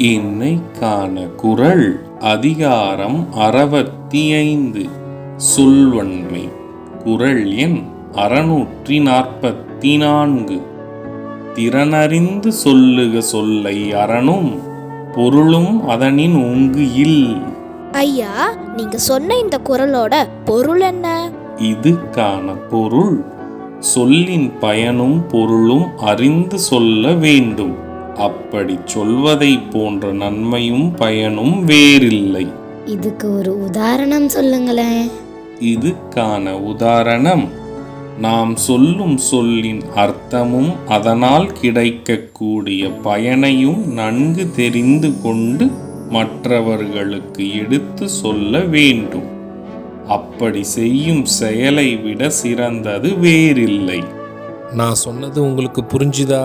இன்னைக்கான குறள் அதிகாரம் அறுபத்தி ஐந்து சொல்வன்மை. குறள் எண் அறுநூற்றி நாற்பத்தி நான்கு திறனறிந்து சொல்லுக சொல்லை அறனும் பொருளும் அதனின் உங்கு இல். ஐயா நீங்க சொன்ன இந்த குரலோட பொருள் என்ன? இதுக்கான பொருள் சொல்லின் பயனும் பொருளும் அறிந்து சொல்ல வேண்டும். அப்படி சொல்வதை போன்ற நன்மையும் பயனும் வேறில்லை. இதுக்கு ஒரு உதாரணம் சொல்லுங்களேன். இதுக்கான உதாரணம் நாம் சொல்லும் சொல்லின் அர்த்தமும் அதனால் கிடைக்கக்கூடிய பயனையும் நன்கு தெரிந்து கொண்டு மற்றவர்களுக்கு எடுத்து சொல்ல வேண்டும். அப்படி செய்யும் செயலை விட சிறந்தது வேறில்லை. நான் சொன்னது உங்களுக்கு புரிஞ்சுதா?